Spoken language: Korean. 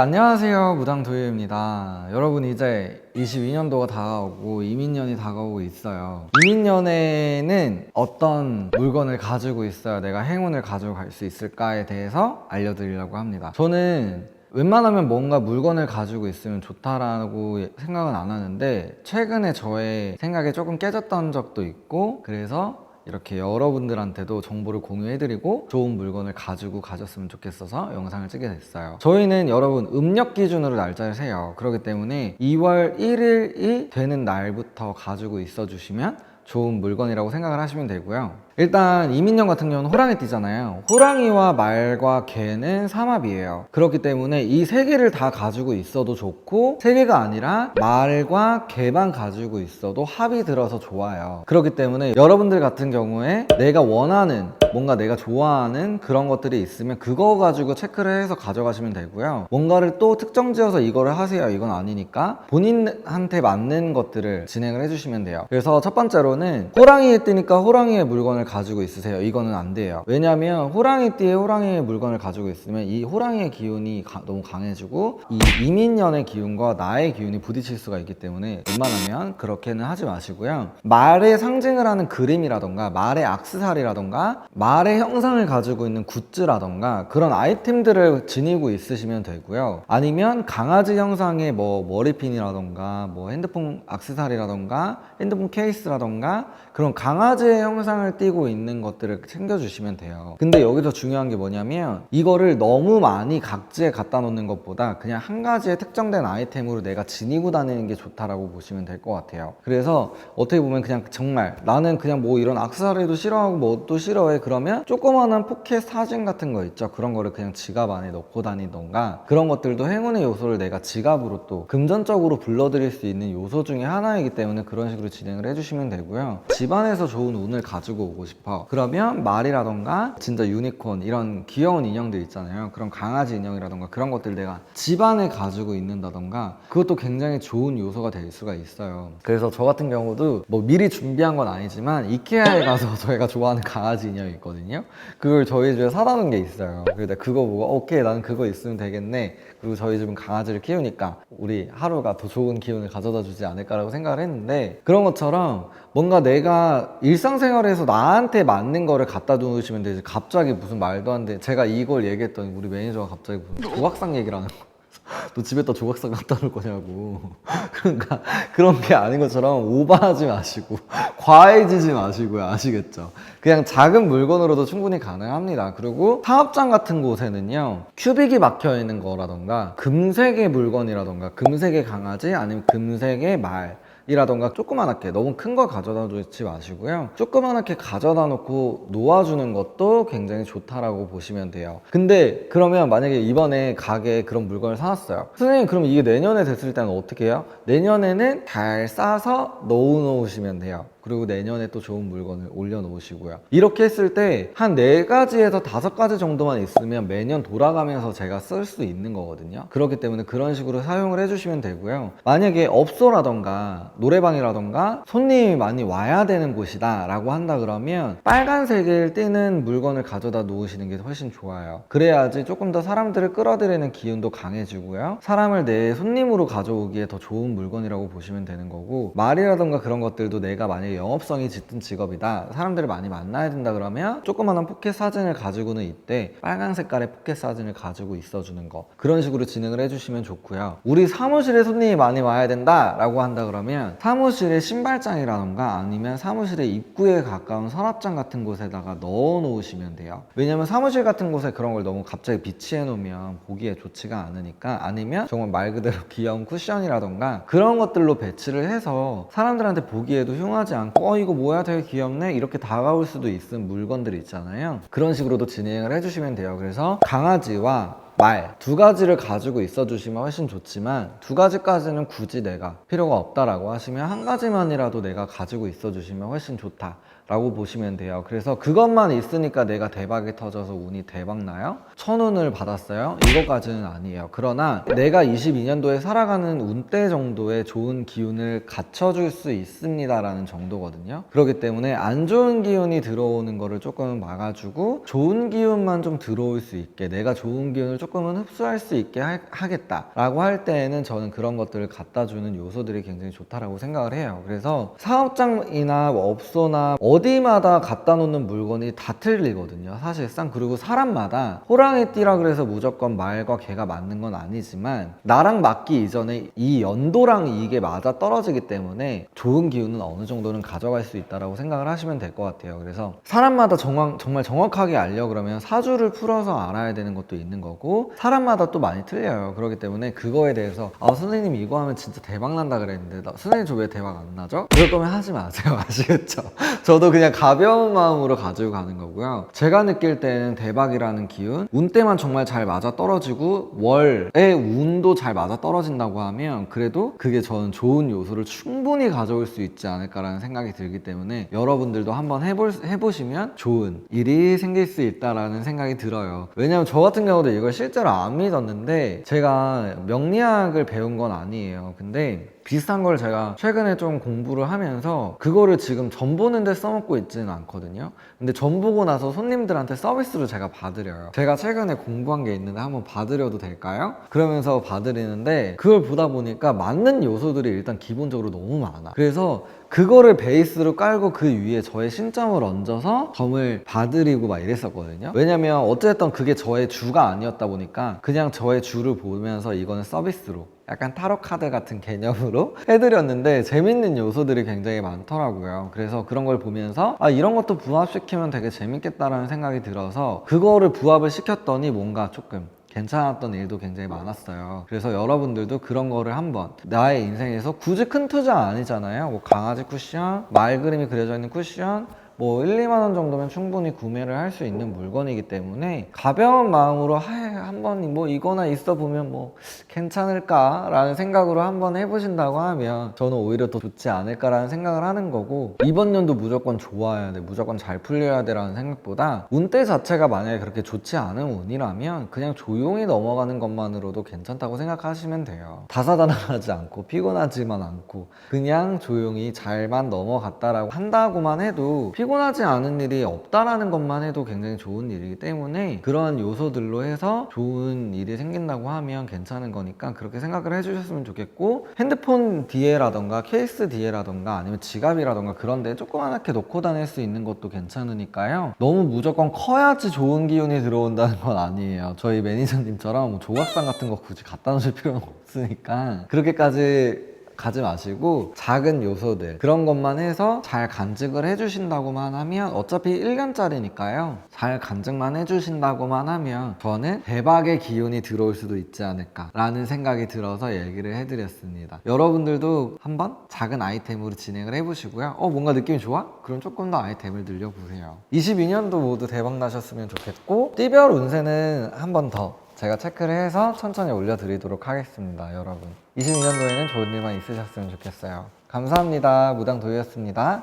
안녕하세요. 무당 도유입니다. 여러분, 이제 22년도가 다가오고 이민년이 다가오고 있어요. 이민년에는 어떤 물건을 가지고 있어야 내가 행운을 가지고 갈 수 있을까에 대해서 알려드리려고 합니다. 저는 웬만하면 뭔가 물건을 가지고 있으면 좋다라고 생각은 안 하는데 최근에 저의 생각이 조금 깨졌던 적도 있고 그래서 이렇게 여러분들한테도 정보를 공유해드리고 좋은 물건을 가지고 가셨으면 좋겠어서 영상을 찍게 됐어요. 저희는 여러분 음력 기준으로 날짜를 세요. 그렇기 때문에 2월 1일이 되는 날부터 가지고 있어 주시면 좋은 물건이라고 생각을 하시면 되고요. 일단 이민년 같은 경우는 호랑이 띠잖아요. 호랑이와 말과 개는 삼합이에요. 그렇기 때문에 이 세 개를 다 가지고 있어도 좋고 세 개가 아니라 말과 개만 가지고 있어도 합이 들어서 좋아요. 그렇기 때문에 여러분들 같은 경우에 내가 원하는 뭔가 내가 좋아하는 그런 것들이 있으면 그거 가지고 체크를 해서 가져가시면 되고요. 뭔가를 또 특정 지어서 이거를 하세요. 이건 아니니까 본인한테 맞는 것들을 진행을 해주시면 돼요. 그래서 첫 번째로는 호랑이에 뜨니까 호랑이의 물건을 가지고 있으세요. 이거는 안 돼요. 왜냐하면 호랑이 띠에 호랑이의 물건을 가지고 있으면 이 호랑이의 기운이 가- 너무 강해지고 이 이민년의 기운과 나의 기운이 부딪힐 수가 있기 때문에 웬만하면 그렇게는 하지 마시고요. 말의 상징을 하는 그림이라던가 말의 악세사리라던가 말의 형상을 가지고 있는 굿즈라던가 그런 아이템들을 지니고 있으시면 되고요. 아니면 강아지 형상의 뭐 머리핀이라던가 뭐 핸드폰 악세사리라던가 핸드폰 케이스라던가 그런 강아지의 형상을 띠고 있는 것들을 챙겨주시면 돼요. 근데 여기서 중요한 게 뭐냐면 이거를 너무 많이 각지에 갖다 놓는 것보다 그냥 한 가지의 특정된 아이템으로 내가 지니고 다니는 게 좋다라고 보시면 될 것 같아요. 그래서 어떻게 보면 그냥 정말 나는 그냥 뭐 이런 악세사리도 싫어하고 뭐도 싫어해 그러면 조그마한 포켓 사진 같은 거 있죠. 그런 거를 그냥 지갑 안에 넣고 다니던가 그런 것들도 행운의 요소를 내가 지갑으로 또 금전적으로 불러들일 수 있는 요소 중에 하나이기 때문에 그런 식으로 진행을 해주시면 되고요. 집안에서 좋은 운을 가지고 오고 싶어. 그러면 말이라던가 진짜 유니콘 이런 귀여운 인형들 있잖아요. 그런 강아지 인형이라던가 그런 것들 내가 집안에 가지고 있는다던가 그것도 굉장히 좋은 요소가 될 수가 있어요. 그래서 저 같은 경우도 뭐 미리 준비한 건 아니지만 이케아에 가서 저희가 좋아하는 강아지 인형이 있거든요. 그걸 저희 집에 사다 놓은 게 있어요. 그래서 그거 보고 오케이 나는 그거 있으면 되겠네. 그리고 저희 집은 강아지를 키우니까 우리 하루가 더 좋은 기운을 가져다 주지 않을까라고 생각을 했는데 그런 것처럼 뭔가 내가 일상생활에서 나한테 맞는 거를 갖다 놓으시면 되지 갑자기 무슨 말도 안 돼. 제가 이걸 얘기했더니 우리 매니저가 갑자기 무슨 조각상 얘기를 하는 거야. 너 집에다 조각상 갖다 놓을 거냐고. 그러니까 그런 게 아닌 것처럼 오버하지 마시고 과해지지 마시고요. 아시겠죠? 그냥 작은 물건으로도 충분히 가능합니다. 그리고 사업장 같은 곳에는요. 큐빅이 막혀 있는 거라던가 금색의 물건이라던가 금색의 강아지 아니면 금색의 말 이라던가 조그만하게 너무 큰걸 가져다 놓지 마시고요. 조그만하게 가져다 놓고 놓아주는 것도 굉장히 좋다라고 보시면 돼요. 근데 그러면 만약에 이번에 가게에 그런 물건을 사놨어요. 선생님 그럼 이게 내년에 됐을 때는 어떻게 해요? 내년에는 잘 싸서 넣어 놓으시면 돼요. 그리고 내년에 또 좋은 물건을 올려놓으시고요. 이렇게 했을 때 한 네 가지에서 다섯 가지 정도만 있으면 매년 돌아가면서 제가 쓸 수 있는 거거든요. 그렇기 때문에 그런 식으로 사용을 해주시면 되고요. 만약에 업소라던가 노래방이라던가 손님이 많이 와야 되는 곳이다 라고 한다 그러면 빨간색을 띠는 물건을 가져다 놓으시는 게 훨씬 좋아요. 그래야지 조금 더 사람들을 끌어들이는 기운도 강해지고요. 사람을 내 손님으로 가져오기에 더 좋은 물건이라고 보시면 되는 거고 말이라던가 그런 것들도 내가 만약에 영업성이 짙은 직업이다. 사람들을 많이 만나야 된다 그러면 조그마한 포켓 사진을 가지고는 이때 빨간 색깔의 포켓 사진을 가지고 있어주는 거. 그런 식으로 진행을 해주시면 좋고요. 우리 사무실에 손님이 많이 와야 된다 라고 한다 그러면 사무실에 신발장이라던가 아니면 사무실의 입구에 가까운 서랍장 같은 곳에다가 넣어 놓으시면 돼요. 왜냐면 사무실 같은 곳에 그런 걸 너무 갑자기 비치해 놓으면 보기에 좋지가 않으니까 아니면 정말 말 그대로 귀여운 쿠션이라던가 그런 것들로 배치를 해서 사람들한테 보기에도 흉하지 않고 어 이거 뭐야? 되게 귀엽네. 이렇게 다가올 수도 있는 물건들이 있잖아요. 그런 식으로도 진행을 해주시면 돼요. 그래서 강아지와 말두 가지를 가지고 있어 주시면 훨씬 좋지만 두 가지까지는 굳이 내가 필요가 없다라고 하시면 한 가지만이라도 내가 가지고 있어 주시면 훨씬 좋다 라고 보시면 돼요. 그래서 그것만 있으니까 내가 대박이 터져서 운이 대박 나요? 천 운을 받았어요? 이거까지는 아니에요. 그러나 내가 22년도에 살아가는 운대 정도의 좋은 기운을 갖춰줄 수 있습니다 라는 정도거든요. 그렇기 때문에 안 좋은 기운이 들어오는 거를 조금 막아주고 좋은 기운만 좀 들어올 수 있게 내가 좋은 기운을 조금은 흡수할 수 있게 하, 하겠다 라고 할 때에는 저는 그런 것들을 갖다 주는 요소들이 굉장히 좋다라고 생각을 해요. 그래서 사업장이나 뭐 업소나 어 디마다 갖다 놓는 물건이 다 틀리거든요. 사실상 그리고 사람마다 호랑이띠라 그래서 무조건 말과 개가 맞는 건 아니지만 나랑 맞기 이전에 이 연도랑 이게 맞아 떨어지기 때문에 좋은 기운은 어느 정도는 가져갈 수 있다라고 생각을 하시면 될 것 같아요. 그래서 사람마다 정확, 정말 정확하게 알려 그러면 사주를 풀어서 알아야 되는 것도 있는 거고 사람마다 또 많이 틀려요. 그렇기 때문에 그거에 대해서 아 선생님 이거 하면 진짜 대박 난다 그랬는데 나, 선생님 저 왜 대박 안 나죠? 그럴 거면 하지 마세요. 아시겠죠? 저도 그냥 가벼운 마음으로 가지고 가는 거고요. 제가 느낄 때는 대박이라는 기운 운 때만 정말 잘 맞아 떨어지고 월의 운도 잘 맞아 떨어진다고 하면 그래도 그게 저는 좋은 요소를 충분히 가져올 수 있지 않을까라는 생각이 들기 때문에 여러분들도 한번 해볼, 해보시면 좋은 일이 생길 수 있다라는 생각이 들어요. 왜냐면 저 같은 경우도 이걸 실제로 안 믿었는데 제가 명리학을 배운 건 아니에요. 근데 비슷한 걸 제가 최근에 좀 공부를 하면서 그거를 지금 전 보는데 써먹고 있지는 않거든요. 근데 전 보고 나서 손님들한테 서비스로 제가 받으려요. 제가 최근에 공부한 게 있는데 한번 받으려도 될까요? 그러면서 받으려는데 그걸 보다 보니까 맞는 요소들이 일단 기본적으로 너무 많아. 그래서 그거를 베이스로 깔고 그 위에 저의 신점을 얹어서 점을 봐드리고 막 이랬었거든요. 왜냐면 어쨌든 그게 저의 주가 아니었다 보니까 그냥 저의 주를 보면서 이거는 서비스로 약간 타로 카드 같은 개념으로 해드렸는데 재밌는 요소들이 굉장히 많더라고요. 그래서 그런 걸 보면서 아 이런 것도 부합시키면 되게 재밌겠다라는 생각이 들어서 그거를 부합을 시켰더니 뭔가 조금 괜찮았던 일도 굉장히 많았어요. 그래서 여러분들도 그런 거를 한번 나의 인생에서 굳이 큰 투자 아니잖아요. 뭐 강아지 쿠션, 말 그림이 그려져 있는 쿠션, 뭐 1, 2만 원 정도면 충분히 구매를 할 수 있는 물건이기 때문에 가벼운 마음으로 한번 뭐 이거나 있어 보면 뭐 괜찮을까라는 생각으로 한번 해보신다고 하면 저는 오히려 더 좋지 않을까라는 생각을 하는 거고 이번 년도 무조건 좋아야 돼 무조건 잘 풀려야 돼라는 생각보다 운때 자체가 만약에 그렇게 좋지 않은 운이라면 그냥 조용히 넘어가는 것만으로도 괜찮다고 생각하시면 돼요. 다사다난하지 않고 피곤하지만 않고 그냥 조용히 잘만 넘어갔다라고 한다고만 해도 피곤 하지 않은 일이 없다라는 것만 해도 굉장히 좋은 일이기 때문에 그러한 요소들로 해서 좋은 일이 생긴다고 하면 괜찮은 거니까 그렇게 생각을 해주셨으면 좋겠고 핸드폰 뒤에라던가 케이스 뒤에라던가 아니면 지갑이라던가 그런 데 조그맣게 놓고 다닐 수 있는 것도 괜찮으니까요. 너무 무조건 커야지 좋은 기운이 들어온다는 건 아니에요. 저희 매니저님처럼 뭐 조각상 같은 거 굳이 갖다 놓으실 필요는 없으니까 그렇게까지 가지 마시고 작은 요소들 그런 것만 해서 잘 간직을 해주신다고만 하면 어차피 1년짜리니까요. 잘 간직만 해주신다고만 하면 저는 대박의 기운이 들어올 수도 있지 않을까 라는 생각이 들어서 얘기를 해드렸습니다. 여러분들도 한번 작은 아이템으로 진행을 해보시고요. 어 뭔가 느낌이 좋아? 그럼 조금 더 아이템을 늘려보세요. 22년도 모두 대박 나셨으면 좋겠고 띠별 운세는 한 번 더 제가 체크를 해서 천천히 올려드리도록 하겠습니다, 여러분. 22년도에는 좋은 일만 있으셨으면 좋겠어요. 감사합니다. 무당도였습니다.